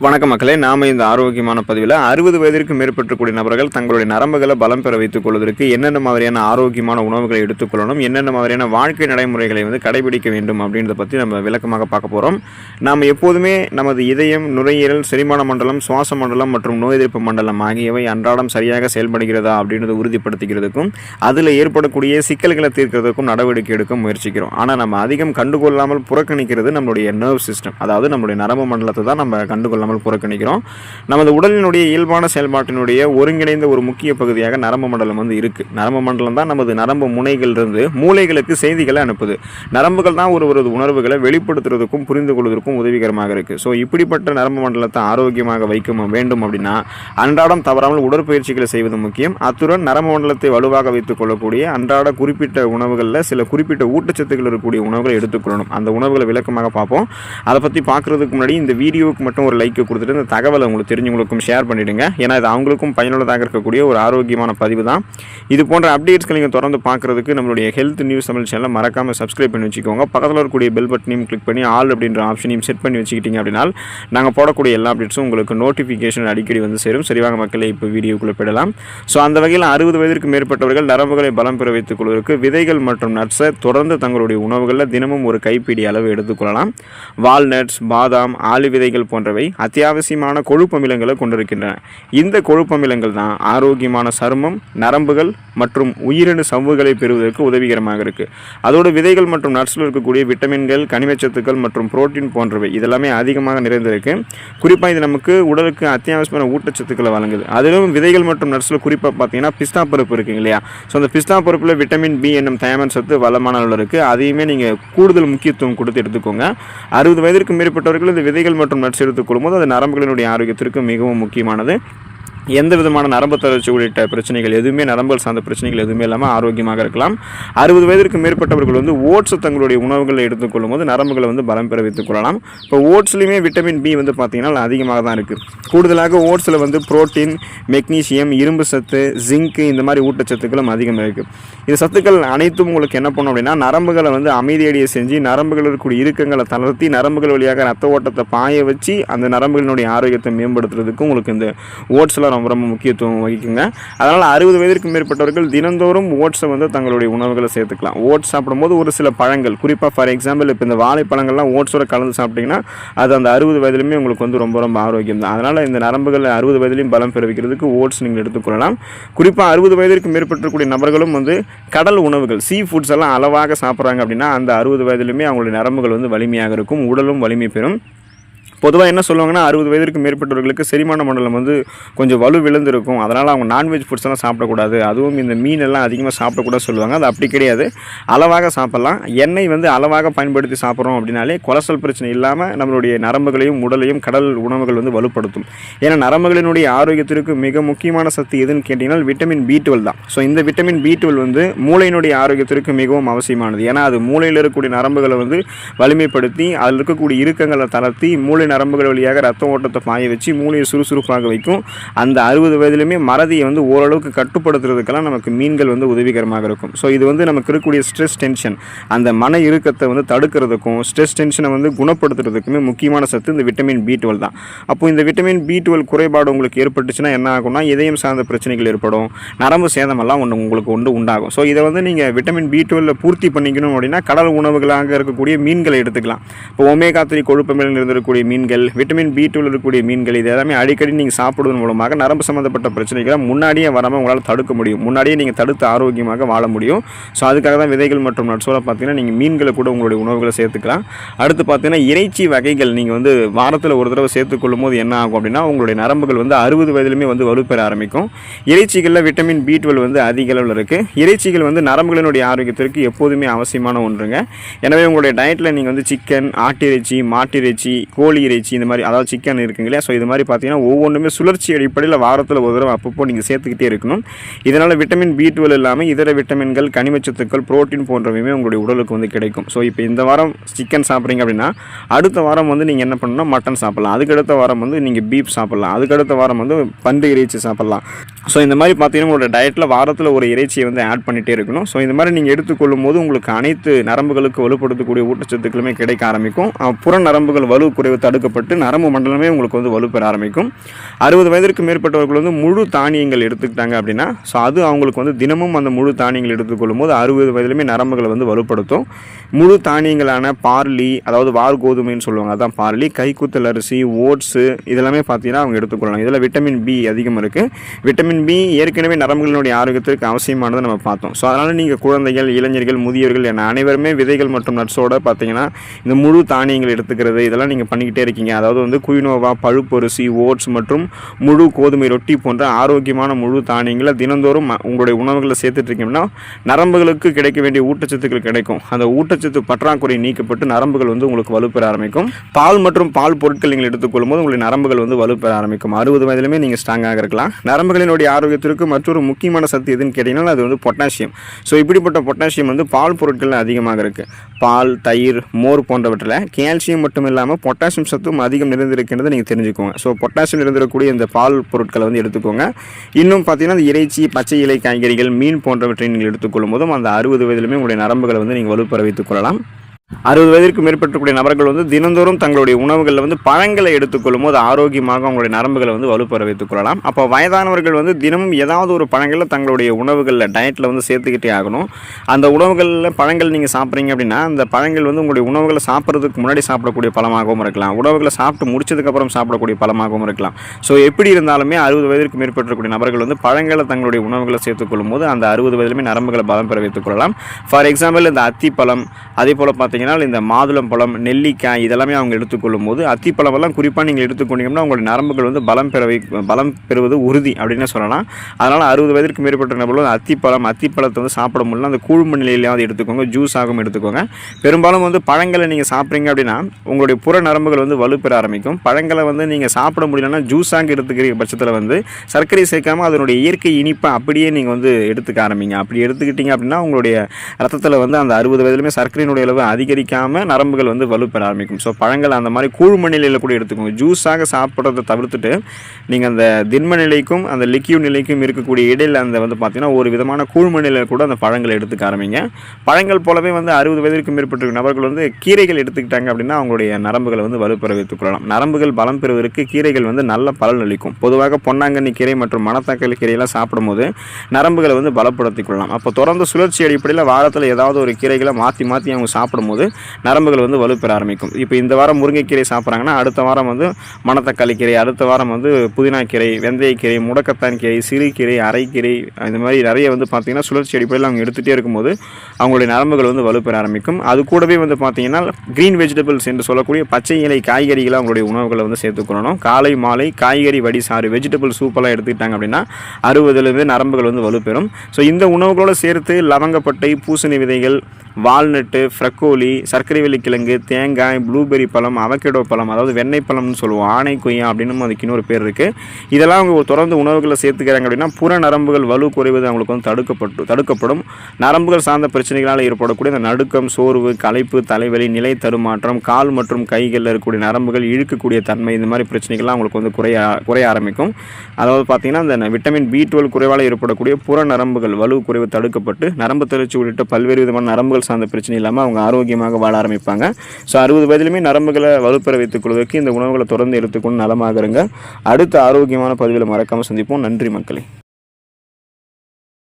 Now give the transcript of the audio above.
வணக்க மக்களே நாம இந்த ஆரோக்கியமான பதிவில் அறுபது வயதிற்கு மேற்பட்டக்கூடிய நபர்கள் தங்களுடைய நரம்புகளை பலம் பெற வைத்துக் கொள்வதற்கு என்னென்ன மாதிரியான ஆரோக்கியமான உணவுகளை எடுத்துக்கொள்ளணும் என்னென்ன மாதிரியான வாழ்க்கை நடைமுறைகளை வந்து கடைபிடிக்க வேண்டும் அப்படின்றத பற்றி நம்ம விளக்கமாக பார்க்க போகிறோம் நாம் எப்போதுமே நமது இதயம் நுரையீரல் செரிமான மண்டலம் சுவாச மண்டலம் மற்றும் நோய் எதிர்ப்பு மண்டலம் ஆகியவை அன்றாடம் சரியாக செயல்படுகிறதா அப்படின்றத உறுதிப்படுத்திக்கிறதுக்கும் அதில் ஏற்படக்கூடிய சிக்கல்களை தீர்க்கிறதுக்கும் நடவடிக்கை எடுக்க முயற்சிக்கிறோம். ஆனால் நம்ம அதிகம் கண்டுகொள்ளாமல் புறக்கணிக்கிறது நம்மளுடைய நர்வ் சிஸ்டம் அதாவது நம்மளுடைய நரம்பு மண்டலத்தை தான் நம்ம இல்லாமல் புறக்கணிக்கிறோம். நமது உடலினுடைய இயல்பான செயல்பாட்டினுடைய ஒருங்கிணைந்த ஒரு முக்கிய பகுதியாக நரம்பு மண்டலம் வந்து இருக்குது நரம்பு மண்டலம் தான் நமது நரம்பு முனைகளிலிருந்து மூளைகளுக்கு செய்திகளை அனுப்புது. நரம்புகள் தான் ஒருவரது உணர்வுகளை வெளிப்படுத்துறதுக்கும் புரிந்து கொள்வதற்கும் உதவிகரமாக இருக்குது ஸோ இப்படிப்பட்ட நரம்பு மண்டலத்தை ஆரோக்கியமாக வைக்க வேண்டும் அப்படின்னா அன்றாடம் தவறாமல் உடற்பயிற்சிகளை செய்வது முக்கியம். அத்துடன் நரம்பு மண்டலத்தை வலுவாக வைத்துக் கொள்ளக்கூடிய அன்றாட குறிப்பிட்ட உணவுகளில் சில குறிப்பிட்ட ஊட்டச்சத்துக்கள் இருக்கக்கூடிய உணவுகளை எடுத்துக்கொள்ளணும் அந்த உணவுகளை விளக்கமாக பார்ப்போம். அதை பற்றி பார்க்குறதுக்கு முன்னாடி இந்த வீடியோவுக்கு மட்டும் ஒரு லைக் கொடுத்துட்டு இந்த தகவலை உங்களுக்கு தெரிஞ்சவங்களுக்கும் ஷேர் பண்ணிவிடுங்க ஏன்னா இது அவங்களுக்கும் பயனுள்ளதாக இருக்கக்கூடிய ஒரு ஆரோக்கியமான பதிவு தான். இது போன்ற அப்டேட்ஸ்களை நீங்கள் தொடர்ந்து பார்க்குறதுக்கு நம்மளுடைய ஹெல்த் நியூஸ் தமிழ் சேனலை மறக்காமல் சப்ஸ்கிரைப் பண்ணி வச்சுக்கோங்க. பக்கத்தில் இருக்கக்கூடிய பெல் பட்டனையும் கிளிக் பண்ணி ஆல் அப்படின்ற ஆப்ஷனையும் செட் பண்ணி வச்சுக்கிட்டீங்க அப்படின்னா நாங்கள் போடக்கூடிய எல்லா அப்டேட்ஸும் உங்களுக்கு நோட்டிஃபிகேஷன் அடிக்கடி வந்து சேரும். சரிவாக மக்களை இப்போ வீடியோக்குள்ளே போயிடலாம். ஸோ அந்த வகையில் அறுபது வயதிற்கு மேற்பட்டவர்கள் நரம்புகளை பலம் பெற வைத்துக் கொள்வதற்கு விதைகள் மற்றும் நட்ஸை தொடர்ந்து தங்களுடைய உணவுகளில் தினமும் ஒரு கைப்பிடி அளவு எடுத்துக்கொள்ளலாம் வால்நட்ஸ் பாதாம் ஆளி விதைகள் போன்றவை அத்தியாவசியமான கொழுப்பமிலங்களை கொண்டிருக்கின்றன. இந்த கொழுப்பமிலங்கள் தான் ஆரோக்கியமான சருமம் நரம்புகள் மற்றும் உயிரணு சவ்வுகளை பெறுவதற்கு உதவிகரமாக இருக்குது அதோடு விதைகள் மற்றும் நட்ஸில் இருக்கக்கூடிய விட்டமின்கள் கனிமச்சத்துக்கள் மற்றும் புரோட்டீன் போன்றவை இதெல்லாமே அதிகமாக நிறைந்திருக்கு. குறிப்பாக இது நமக்கு உடலுக்கு அத்தியாவசியமான ஊட்டச்சத்துக்களை வழங்குது. அதிலும் விதைகள் மற்றும் நட்ஸில் குறிப்பாக பார்த்தீங்கன்னா பிஸ்தா பருப்பு இருக்குங்க இல்லையா? ஸோ அந்த பிஸ்தா பருப்பில் விட்டமின் பி என்னும் தயமன் சத்து வளமான அளவில் இருக்குது அதையுமே நீங்கள் கூடுதல் முக்கியத்துவம் கொடுத்து எடுத்துக்கோங்க. அறுபது வயதிற்கு மேற்பட்டவர்கள் இந்த விதைகள் மற்றும் நட்ஸ் எடுத்துக்கொள்ளும் போது அது நரம்புகளினுடைய ஆரோக்கியத்திற்கு மிகவும் முக்கியமானது. எந்த விதமான நரம்பு தளர்ச்சி உள்ளிட்ட பிரச்சனைகள் எதுவுமே நரம்புகள் சார்ந்த பிரச்சனைகள் எதுவுமே இல்லாமல் ஆரோக்கியமாக இருக்கலாம். அறுபது வயதிற்கு மேற்பட்டவர்கள் வந்து ஓட்ஸ் தங்களுடைய உணவுகளை எடுத்துக்கொள்ளும் போது நரம்புகளை வந்து பலம் பெற வைத்துக் கொள்ளலாம். இப்போ ஓட்ஸ்லையுமே விட்டமின் பி வந்து பார்த்திங்கன்னா அதிகமாக தான் இருக்குது கூடுதலாக ஓட்ஸில் வந்து புரோட்டீன் மெக்னீசியம் இரும்பு சத்து ஜிங்க்கு இந்த மாதிரி ஊட்டச்சத்துக்களும் அதிகம் இருக்குது இந்த சத்துக்கள் அனைத்தும் உங்களுக்கு என்ன பண்ணும் அப்படின்னா நரம்புகளை வந்து அமைதியடைய செஞ்சு நரம்புகள் இருக்கக்கூடிய இறுக்கங்களை தளர்த்தி நரம்புகள் வழியாக ரத்த ஓட்டத்தை பாய வச்சு அந்த நரம்புகளினுடைய ஆரோக்கியத்தை மேம்படுத்துறதுக்கு உங்களுக்கு இந்த ஓட்ஸ்லாம் ரொம்ப ரொம்ப முக்கியத்துவம் வகிக்குங்க. அதனால் அறுபது வயதிற்கு மேற்பட்டவர்கள் தினந்தோறும் ஓட்ஸை வந்து தங்களுடைய உணவுகளை சேர்த்துக்கலாம். ஓட்ஸ் சாப்பிடும்போது ஒரு சில பழங்கள் குறிப்பாக ஃபார் எக்ஸாம்பிள் இப்போ இந்த வாழைப்பழங்கள்லாம் ஓட்ஸோட கலந்து சாப்பிட்டிங்கன்னா அது அந்த அறுபது வயதிலுமே உங்களுக்கு வந்து ரொம்ப ரொம்ப ஆரோக்கியம் தான். அதனால் இந்த நரம்புகள் அறுபது வயதிலையும் பலம் பெறவிக்கிறதுக்கு ஓட்ஸ் நீங்கள் எடுத்துக்கொள்ளலாம். குறிப்பாக அறுபது வயதிற்கு மேற்பட்டிருக்கக்கூடிய நபர்களும் வந்து கடல் உணவுகள் சீ ஃபுட்ஸ் எல்லாம் அளவாக சாப்பிட்றாங்க அப்படின்னா அந்த அறுபது வயதிலுமே அவங்களுடைய நரம்புகள் வந்து வலிமையாக இருக்கும் உடலும் வலிமை பெறும். பொதுவாக என்ன சொல்லுவாங்கன்னா அறுபது வயதிற்கு மேற்பட்டவர்களுக்கு செரிமான மண்டலம் வந்து கொஞ்சம் வலு விழுந்திருக்கும். அதனால் அவங்க நான்வெஜ் ஃபுட்ஸ் எல்லாம் சாப்பிடக்கூடாது. அதுவும் இந்த மீன் எல்லாம் அதிகமாக சாப்பிடக்கூடாது சொல்லுவாங்க. அது அப்படி கிடையாது. அளவாக சாப்பிட்லாம். எண்ணெய் வந்து அளவாக பயன்படுத்தி சாப்பிட்றோம் அப்படின்னாலே கொலஸ்ட்ரால் பிரச்சனை இல்லாமல் நம்மளுடைய நரம்புகளையும் உடலையும் கடல் உணவுகள் வந்து வலுப்படுத்தும். ஏன்னா நரம்புகளினுடைய ஆரோக்கியத்திற்கு மிக முக்கியமான சக்தி எதுன்னு கேட்டிங்கன்னா விட்டமின் பி டுவெல் தான். ஸோ இந்த விட்டமின் பி டுவெல் வந்து மூளையினுடைய ஆரோக்கியத்திற்கு மிகவும் அவசியமானது. ஏன்னா அது மூளையில் இருக்கக்கூடிய நரம்புகளை வந்து வலிமைப்படுத்தி அதில் இருக்கக்கூடிய இறுக்கங்களை தளர்த்தி மூளை நரம்புகள் வழியாக ரத்த ஓட்டத்தை பாய வச்சு மூளையை சுறுசுறுப்பாக வைக்கும். அந்த அறுபது வயதிலுமே மறதியை வந்து ஓரளவுக்கு கட்டுப்படுத்துறதுக்கெல்லாம் நமக்கு மீன்கள் வந்து உதவிகரமாக இருக்கும். ஸோ இது வந்து நமக்கு இருக்கக்கூடிய ஸ்ட்ரெஸ் டென்ஷன் அந்த மன இறுக்கத்தை வந்து தடுக்கிறதுக்கும் ஸ்ட்ரெஸ் டென்ஷனை வந்து குணப்படுத்துறதுக்குமே முக்கியமான சத்து இந்த விட்டமின் பி டுவெல் தான். அப்போது இந்த விட்டமின் பி டுவெல் குறைபாடு உங்களுக்கு ஏற்பட்டுச்சுன்னா என்ன ஆகும்னா இதயம் சார்ந்த பிரச்சனைகள் ஏற்படும் நரம்பு சேதமெல்லாம் ஒன்று உங்களுக்கு ஒன்று உண்டாகும். ஸோ இதை வந்து நீங்கள் விட்டமின் பி டுவெல்ல பூர்த்தி பண்ணிக்கணும் அப்படின்னா கடல் உணவுகளாக இருக்கக்கூடிய மீன்களை எடுத்துக்கலாம். இப்போ ஒமேகா த்ரீ கொழுப்பமில் இருந்திருக்கக்கூடிய மீன்கள் விட்டமின் பி டூவில் இருக்கக்கூடிய மீன்கள் இது எல்லாமே அடிக்கடி நீங்கள் சாப்பிடுவதன் மூலமாக நரம்பு சம்மந்தப்பட்ட பிரச்சனைகளை முன்னாடியே வராமல் உங்களால் தடுக்க முடியும். முன்னாடியே நீங்கள் தடுத்து ஆரோக்கியமாக வாழ முடியும். ஸோ அதுக்காக தான் விதைகள் மற்றும் நட்ஸோட பார்த்தீங்கன்னா நீங்கள் மீன்களை கூட உங்களுடைய உணவுகளை சேர்த்துக்கலாம். அடுத்து பார்த்தீங்கன்னா இறைச்சி வகைகள் நீங்கள் வந்து வாரத்தில் ஒரு தடவை சேர்த்துக்கொள்ளும் போது என்ன ஆகும் அப்படின்னா உங்களுடைய நரம்புகள் வந்து அறுபது வயதிலுமே வந்து வலுப்பெற ஆரம்பிக்கும். இறைச்சிகளில் விட்டமின் பி டுவெல் வந்து அதிக அளவில் இருக்குது இறைச்சிகள் வந்து நரம்புகளினுடைய ஆரோக்கியத்திற்கு எப்போதுமே அவசியமான ஒன்றுங்க. எனவே உங்களுடைய டயட்டில் நீங்கள் வந்து சிக்கன் ஆட்டிறைச்சி மாட்டிறைச்சி கோழி இறைச்சி இந்த மாதிரி அதாவது சிக்கன் இருக்குங்க இல்லையா? ஸோ இது மாதிரி பார்த்தீங்கன்னா ஒவ்வொன்றுமே சுழற்சி அடிப்படையில் வாரத்தில் ஒரு தடவை அப்பப்போ நீங்கள் சேர்த்துக்கிட்டே இருக்கணும். இதனால் விட்டமின் பி டுவெல் இல்லாமல் இதர விட்டமின்கள் கனிமச்சத்துக்கள் புரோட்டீன் போன்றவையுமே உங்களுடைய உடலுக்கு வந்து கிடைக்கும். ஸோ இப்போ இந்த வாரம் சிக்கன் சாப்பிட்றீங்க அப்படின்னா அடுத்த வாரம் வந்து நீங்கள் என்ன பண்ணணும் மட்டன் சாப்பிட்லாம். அதுக்கடுத்த வாரம் வந்து நீங்கள் பீஃப் சாப்பிட்லாம். அதுக்கடுத்த வாரம் வந்து பன்றி இறைச்சி சாப்பிட்லாம். ஸோ இந்த மாதிரி பார்த்தீங்கன்னா உங்களோட டயட்டில் வாரத்தில் ஒரு இறைச்சியை வந்து ஆட் பண்ணிகிட்டே இருக்கணும். ஸோ இந்த மாதிரி நீங்கள் எடுத்துக்கொள்ளும் போது உங்களுக்கு அனைத்து நரம்புகளுக்கு வலுப்படுத்தக்கூடிய ஊட்டச்சத்துக்களுமே கிடைக்க ஆரம்பிக்கும். புற நரம்புகள் வலு குறைவு தடு தடுக்கப்பட்டு நரம்பு மண்டலமே உங்களுக்கு வந்து வலுப்பெற ஆரம்பிக்கும். அறுபது வயதிற்கு மேற்பட்டவர்கள் வந்து முழு தானியங்கள் எடுத்துக்கிட்டாங்க அப்படின்னா ஸோ அது அவங்களுக்கு வந்து தினமும் அந்த முழு தானியங்கள் எடுத்துக்கொள்ளும் போது அறுபது வயதிலுமே நரம்புகளை வந்து வலுப்படுத்தும். முழு தானியங்களான பார்லி அதாவது வார் கோதுமைன்னு சொல்லுவாங்க அதான் பார்லி கைக்குத்தல் அரிசி ஓட்ஸு இதெல்லாமே பார்த்தீங்கன்னா அவங்க எடுத்துக்கொள்ளலாம். இதில் விட்டமின் பி அதிகம் இருக்குது விட்டமின் பி ஏற்கனவே நரம்புகளினுடைய ஆரோக்கியத்திற்கு அவசியமானதை நம்ம பார்த்தோம். ஸோ அதனால் நீங்கள் குழந்தைகள் இளைஞர்கள் முதியவர்கள் என அனைவருமே விதைகள் மற்றும் நட்ஸோட பார்த்தீங்கன்னா இந்த முழு தானியங்கள் எடுத்துக்கிறது இதெல்லாம் நீங்கள் பண்ணிக்கிட்டே இருக்கீங்க. அதாவது வந்து குயினோவா பழுப்பரிசி ஓட்ஸ் மற்றும் முழு கோதுமை ரொட்டி போன்ற ஆரோக்கியமான முழு தானியங்களை தினந்தோறும் உங்களுடைய உணவுகளை சேர்த்துட்டுருக்கீங்கன்னா நரம்புகளுக்கு கிடைக்க வேண்டிய ஊட்டச்சத்துக்கள் கிடைக்கும். அந்த ஊட்டச்சத்து பற்றாக்குறை நீக்கப்பட்டு நரம்புகள் வந்து உங்களுக்கு வலுப்பெற ஆரம்பிக்கும். பால் மற்றும் பால் பொருட்கள் நீங்கள் எடுத்துக்கொள்ளும் போது உங்களுடைய நரம்புகள் வந்து வலுப்பெற ஆரம்பிக்கும். அறுபது வயதிலுமே நீங்கள் ஸ்ட்ராங்காக இருக்கலாம். நரம்புகளினுடைய ஆரோக்கியத்திற்கு மற்றொரு முக்கியமான சத்து எதுன்னு கேட்டிங்கன்னா அது வந்து பொட்டாசியம். ஸோ இப்படிப்பட்ட பொட்டாசியம் வந்து பால் பொருட்கள் அதிகமாக இருக்குது பால் தயிர் மோர் போன்றவற்றில் கால்சியம் மட்டும் இல்லாமல் பொட்டாசியம் சத்தும் அதிகம் நிறைந்திருக்கின்றதை நீங்கள் தெரிஞ்சுக்கோங்க. ஸோ பொட்டாசியம் நிறைந்திருக்கக்கூடிய இந்த பால் பொருட்களை வந்து எடுத்துக்கோங்க. இன்னும் பார்த்தீங்கன்னா இந்த இறைச்சி பச்சை இலை காய்கறிகள் மீன் போன்றவற்றை நீங்கள் எடுத்துக்கொள்ளும் போதும் அந்த அறுபது வயதிலுமே உங்களுடைய நரம்புகளை வந்து நீங்கள் வலுப்பெற வைத்துக் கொள்ளலாம். அறுபது வயதிற்கு மேற்பட்டக்கூடிய நபர்கள் வந்து தினந்தோறும் தங்களுடைய உணவுகளில் வந்து பழங்களை எடுத்துக்கொள்ளும் போது ஆரோக்கியமாக அவங்களுடைய நரம்புகளை வந்து வலுப்பெற வைத்துக் கொள்ளலாம். அப்போ வயதானவர்கள் வந்து தினமும் ஏதாவது ஒரு பழங்களை தங்களுடைய உணவுகளில் டயட்டில் வந்து சேர்த்துக்கிட்டே ஆகணும். அந்த உணவுகளில் பழங்கள் நீங்கள் சாப்பிட்றீங்க அப்படின்னா அந்த பழங்கள் வந்து உங்களுடைய உணவுகளை சாப்பிட்றதுக்கு முன்னாடி சாப்பிடக்கூடிய பழமாகவும் இருக்கலாம். உணவுகளை சாப்பிட்டு முடிச்சதுக்கப்புறம் சாப்பிடக்கூடிய பழமாகவும் இருக்கலாம். ஸோ எப்படி இருந்தாலுமே அறுபது வயதிற்கு மேற்பட்டிருக்கக்கூடிய நபர்கள் வந்து பழங்களை தங்களுடைய உணவுகளை சேர்த்துக்கொள்ளும் போது அந்த அறுபது வயதிலுமே நரம்புகளை பலம் பெற வைத்துக் கொள்ளலாம். ஃபார் எக்ஸாம்பிள் இந்த அத்திப்பழம் அதே போல் பார்த்தீங்கன்னா இந்த மாதுளம் பழம் நெல்லிக்காய் இதெல்லாமே அவங்க எடுத்துக்கொள்ளும் போது அத்திப்பழமெல்லாம் குறிப்பாக நீங்கள் எடுத்துக்கொண்டீங்கன்னா உங்களுடைய நரம்புகள் வந்து பலம் பெறவை பலம் பெறுவது உறுதி அப்படின்னு சொல்லலாம். அதனால் அறுபது வயதிற்கு மேற்பட்ட நபர்கள் வந்து அத்திப்பழம் அத்திப்பழத்தை வந்து சாப்பிட முடியல. அந்த கூழ்ம நிலையிலாவது எடுத்துக்கோங்க ஜூஸ் ஆகும் எடுத்துக்கோங்க. பெரும்பாலும் வந்து பழங்களை நீங்கள் சாப்பிட்றீங்க அப்படின்னா உங்களுடைய புற நரம்புகள் வந்து வலுப்பெற ஆரம்பிக்கும். பழங்களை வந்து நீங்கள் சாப்பிட முடியலன்னா ஜூஸாக எடுத்துக்கிற பட்சத்தில் வந்து சர்க்கரை சேர்க்காம அதனுடைய இயற்கை இனிப்பை அப்படியே நீங்கள் வந்து எடுத்துக்க ஆரம்பிங்க. அப்படி எடுத்துக்கிட்டீங்க அப்படின்னா உங்களுடைய ரத்தத்தில் வந்து அந்த அறுபது வயதிலுமே சர்க்கரையினுடைய அளவு அதிகரிக்காமல் நரம்புகள் வந்து வலுப்பெற ஆரம்பிக்கும். ஸோ பழங்கள் அந்த மாதிரி கூழ்ம நிலையில் கூட எடுத்துக்கோங்க. ஜூஸாக சாப்பிட்றத தவிர்த்துட்டு நீங்கள் அந்த திண்ம நிலைக்கும் அந்த லிக்யூ நிலைக்கும் இருக்கக்கூடிய இடையில் அந்த வந்து பார்த்திங்கன்னா ஒரு விதமான கூழ்ம நிலையில் கூட அந்த பழங்களை எடுத்துக்க ஆரம்பிங்க. பழங்கள் போலவே வந்து அறுபது வயதிற்கு மேற்பட்ட நபர்கள் வந்து கீரைகள் எடுத்துக்கிட்டாங்க அப்படின்னா அவங்களுடைய நரம்புகளை வந்து வலுப்பெற வைத்துக் கொள்ளலாம். நரம்புகள் பலம் பெறுவதற்கு கீரைகள் வந்து நல்ல பலன் அளிக்கும். பொதுவாக பொன்னாங்கண்ணி கீரை மற்றும் மணத்தக்காளி கீரையெல்லாம் சாப்பிடும்போது நரம்புகளை வந்து பலப்படுத்திக் கொள்ளலாம். அப்போ தொடர்ந்து சுழற்சி அடிப்படையில் வாரத்தில் ஏதாவது ஒரு கீரைகளை மாற்றி மாற்றி அவங்க சாப்பிடும்போது நரம்புகள் வந்து வலுப்பெற ஆரம்பிக்கும். இப்போ இந்த வாரம் முருங்கைக்கீரை சாப்பிட்றாங்கன்னா அடுத்த வாரம் வந்து மணத்தக்காளி கீரை அடுத்த வாரம் வந்து புதினா கீரை வெந்தயக்கீரை முடக்கத்தான் கீரை சிறுகீரை அரைக்கீரை இந்த மாதிரி நிறைய வந்து பார்த்திங்கன்னா சுழற்சி அடிப்படையில் அவங்க எடுத்துகிட்டே இருக்கும்போது அவங்களுடைய நரம்புகள் வந்து வலுப்பெற ஆரம்பிக்கும். அது கூடவே வந்து பார்த்திங்கன்னா க்ரீன் வெஜிடபிள்ஸ் என்று சொல்லக்கூடிய பச்சை இலை காய்கறிகளை அவங்களுடைய உணவுகளை வந்து சேர்த்துக்கொள்ளணும். காலை மாலை காய்கறி வடி சாறு வெஜிடபிள் சூப்பெல்லாம் எடுத்துக்கிட்டாங்க அப்படின்னா அறுபதுலேருந்து நரம்புகள் வந்து வலுப்பெறும் ஸோ இந்த உணவுகளோடு சேர்த்து லவங்கப்பட்டை பூசணி விதைகள் வால்நட்டு ஃப்ரக்கோலி சர்க்கரை வெள்ளிக்கிழங்கு தேங்காய் ப்ளூபெரி பழம் அவக்கேடோ பழம் அதாவது வெண்ணெய் பழம்னு சொல்லுவோம் ஆணை கொய்யா அப்படின்னு அதுக்கு இன்னொரு பேர் இருக்குது இதெல்லாம் அவங்க தொடர்ந்து உணவுகளை சேர்த்துக்கிறாங்க அப்படின்னா புற நரம்புகள் வலு குறைவது அவங்களுக்கு வந்து தடுக்கப்பட்டு தடுக்கப்படும். நரம்புகள் சார்ந்த பிரச்சனைகளால் ஏற்படக்கூடிய இந்த நடுக்கம் சோர்வு களைப்பு தலைவலி நிலை தடுமாற்றம் கால் மற்றும் கைகளில் இருக்கக்கூடிய நரம்புகள் இழுக்கக்கூடிய தன்மை இந்த மாதிரி பிரச்சனைகள்லாம் அவங்களுக்கு வந்து குறைய குறைய ஆரம்பிக்கும். அதாவது பார்த்தீங்கன்னா இந்த விட்டமின் பி டுவெல் குறைவால் ஏற்படக்கூடிய புற நரம்புகள் வலு குறைவு தடுக்கப்பட்டு நரம்பு தளர்ச்சி உள்ளிட்ட பல்வேறு விதமான நரம்புகள் சார்ந்த பிரச்சனை இல்லாமல் அவங்க ஆரோக்கியமாக வாழ ஆரம்பிப்பாங்க. ஸோ அறுபது வயதிலுமே நரம்புகளை வலுப்பெற வைத்துக் கொள்வதற்கு இந்த உணவுகளை தொடர்ந்து எடுத்துக்கொண்டு நலமாக இருங்க. அடுத்த ஆரோக்கியமான பதிவில் மறக்காமல் சந்திப்போம். நன்றி மக்களே.